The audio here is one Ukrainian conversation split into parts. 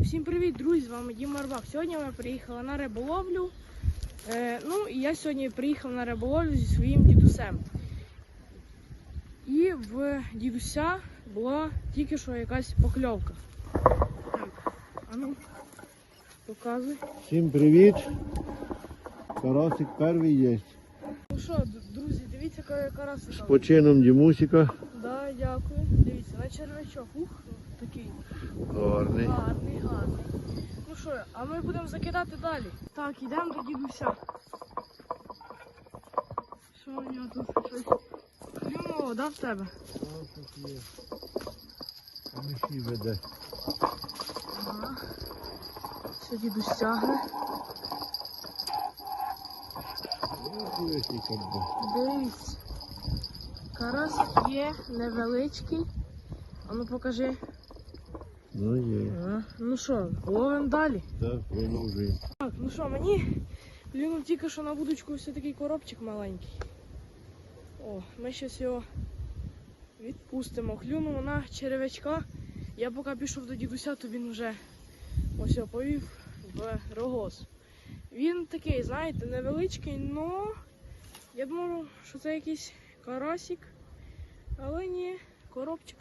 Всім привіт, друзі! З вами Діма Рибак. Сьогодні ми приїхали на риболовлю. Е, ну і я сьогодні приїхав на риболовлю зі своїм дідусем. І в дідуся була тільки що якась покльовка. Так, а ну, показуй. Всім привіт. Карасик перший є. Ну що, друзі, дивіться, яка карасика. З почином Дімусіка. Да, дякую. Дивіться, на червячок. Ух, такий. Гарний. Гарний, гарний. Ну що, а ми будемо закидати далі. Так, йдемо до дідуся. Що у нього тут щось? Клюнуло, да, в тебе? Миші веде. Ага. Що дідусь тягне. Дивіться. Карась є невеличкий. А ну покажи. Ну є. А, ну що, ловимо далі. Так, продовжуємо. Так, ну що, мені клюнув тільки що на вудочку ось такий коробчик маленький. О, ми зараз його відпустимо. Клюнув на черевичка. Я поки пішов до дідуся, то він вже ось його повів в рогоз. Він такий, знаєте, невеличкий, але я думав, що це якийсь карасик. Але ні, коробчик.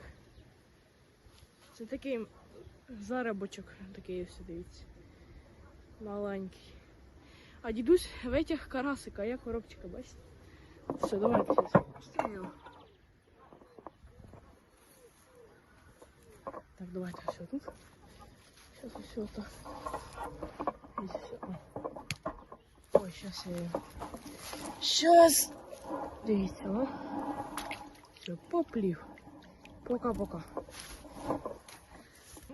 Це такий заробочок, такий ось дивіться. Маленький. А дідусь витяг карасика, я коробчика, бачите? Все, давайте зараз пустимо. Так, давайте все тут. Сейчас все так. Здесь все. Ой, сейчас я. Сейчас. Дивіться, о. Все, поплів. Пока-пока.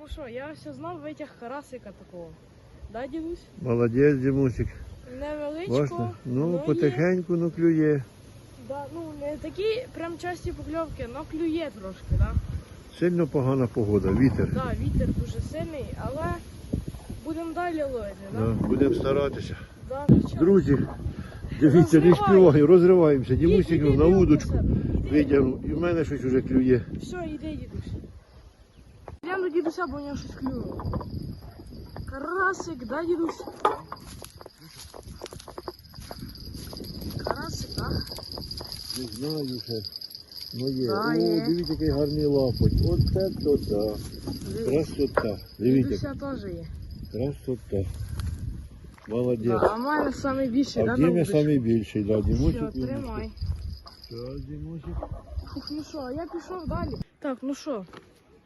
Ну що, я все знав витяг карасика такого. Да, дідусь? Молодець, Дімусик. Невеличко. Ну, є. потихеньку, ну клює. Да, ну не такі прям часті покльовки, але клює трошки, да? Сильно погана погода, вітер. Да, вітер дуже сильний, але будемо далі ловити, Да, да? будемо старатися. Да, Друзі, дивіться, не співай, розриваємося. Іди, Дімусик на іди, удочку витягнув. І в мене щось вже клює. Все, йди, дідусь. Йдемо до дідуся, бо у нього щось клюнуло. Карасик, да, дідусь? Карасик, да? Не знаю ще. Ну є. Да, О, є. дивіться, який гарний лапоть. Оце то да. Дивіться. Красота. Дивіться, Дідуся теж є. красота. Молодець. Да, а в мене найбільший, А да, в на Дімі удочку? найбільший, да, Дімусик. Все, тримай. Все, Дімусик. Фух, ну що, а я пішов далі. Так, ну що,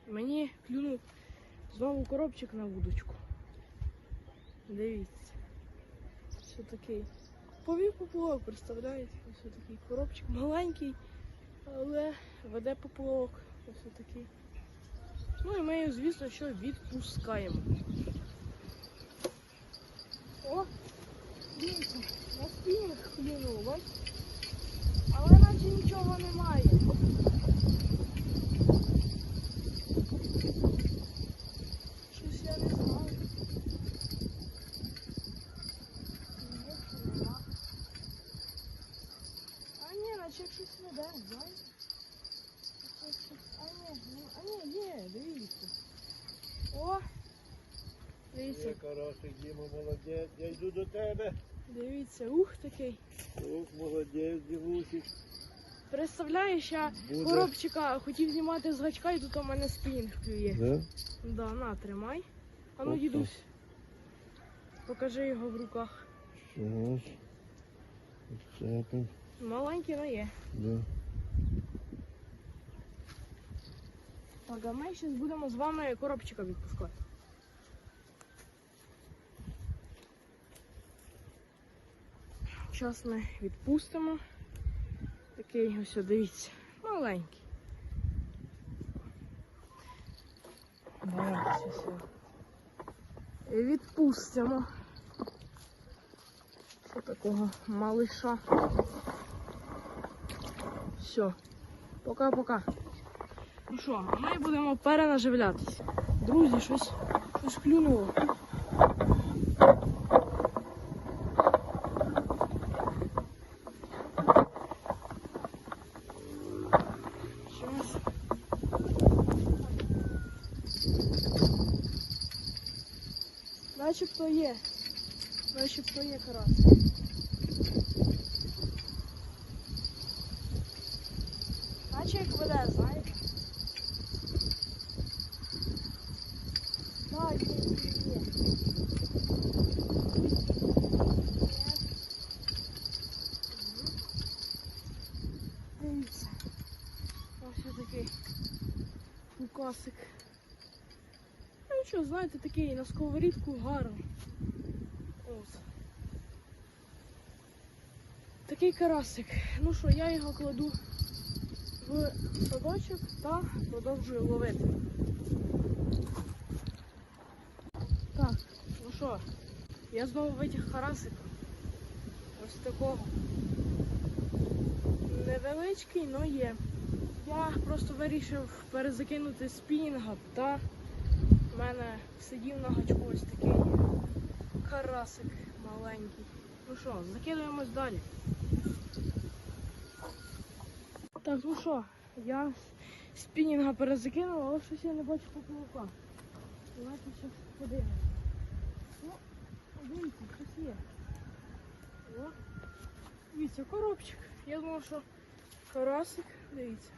мені клюнув знову коробчик на вудочку. Дивіться. Що такий. Повів поплавок, представляєте? Ось такий коробчик маленький, але веде поплавок. Ось такий. Ну і ми його, звісно, що відпускаємо. О! Дивіться, на спінінг бачите? Але наче нічого немає. Щось я не знаю. Є чи нема? А ні, наче щось веде, знаєш? Щось- щось- А ні, ну, а ні, є, дивіться. О! Дивіться, Карасик, Діма, молодець. Я йду до тебе. дивіться, ух такий. Ох, молодець, Дімусик. Представляєш, я Буде. коробчика хотів знімати з гачка і тут у мене спінінг клює. Да? Да, на, тримай. А ну, Опа. дідусь. Покажи його в руках. Щас. Оце там. Маленький, але є. Да. Так, а ми зараз будемо з вами коробчика відпускати. Зараз ми відпустимо. Такий ось, дивіться, маленький. Відпустимо. Що такого малиша. Все. Пока-пока. Ну що, ми будемо перенаживлятись. Друзі, щось, щось клюнуло. Начебто є. Начебто є карась. Наче як веде, знаєте? Так, є, є, є. Дивіться. Ось такий фукасик. Нічого, знаєте, такий на сковорідку гарно. Ось. Такий карасик. Ну що, я його кладу в садочок та продовжую ловити. Так, ну що, я знову витяг карасика. Ось такого. Невеличкий, але є. Я просто вирішив перезакинути спінінга, та в мене сидів на гачку ось такий карасик маленький. Ну що, закидуємось далі. Так, ну що, я спінінга перезакинув, але щось я не бачу поплавка. Давайте ще подивимось. Ну, дивіться, щось є. О, дивіться, коробчик. Я думав, що карасик, дивіться.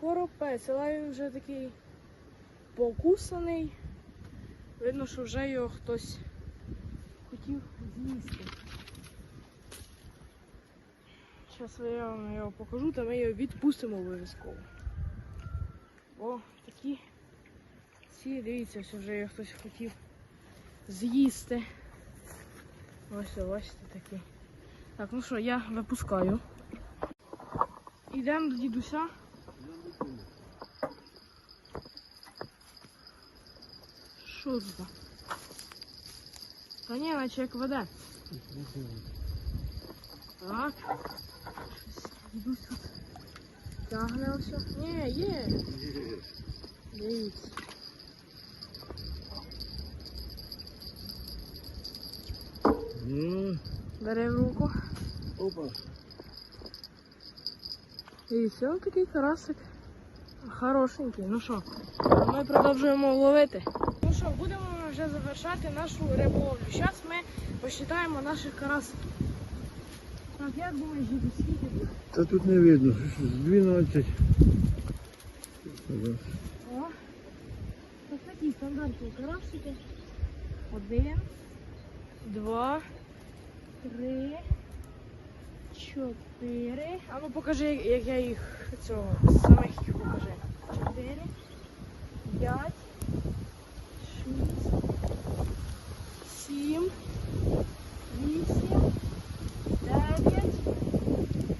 Коропець, але він вже такий покусаний. Видно, що вже його хтось хотів з'їсти. Зараз я вам його покажу, та ми його відпустимо обов'язково. О, такі ці, дивіться, що вже його хтось хотів з'їсти. Ось, ось, такі. Так, ну що, я випускаю. Йдемо до дідуся. Це? Та ні, наче як веде. Так. Щось тут тягне все. Ні, є. Дивіться. Бери в руку. опа. Дивіться, ось такий карасик. Хорошенький. Ну що, ми продовжуємо ловити. Що, будемо вже завершати нашу риболовлю. Зараз ми посчитаємо наших карасиків. Так, як думаєш, скільки тут? Та тут не видно, що ж, 12. О, ось такі стандартні карасики. Один, два, три, чотири. А ну покажи, як я їх цього самих їх покажи. Чотири, п'ять, сім, вісім, дев'ять,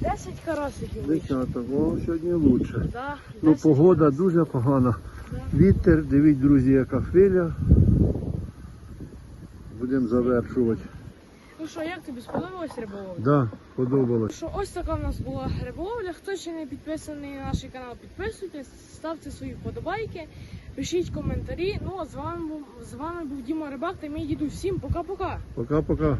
десять карасиків. вийшло. Десяток, о, сьогодні лучше. Да, Ну, 10 погода дуже погана. Да. Вітер, дивіть, друзі, яка хвиля. Будемо завершувати. Ну що, як тобі сподобалось риболовля? Да, подобалось. Що ось така в нас була риболовля. Хто ще не підписаний на наш канал, підписуйтесь, ставте свої вподобайки, пишіть коментарі. Ну а з вами з вами був Діма Рибак та мій діду. Всім пока-пока. Пока-пока.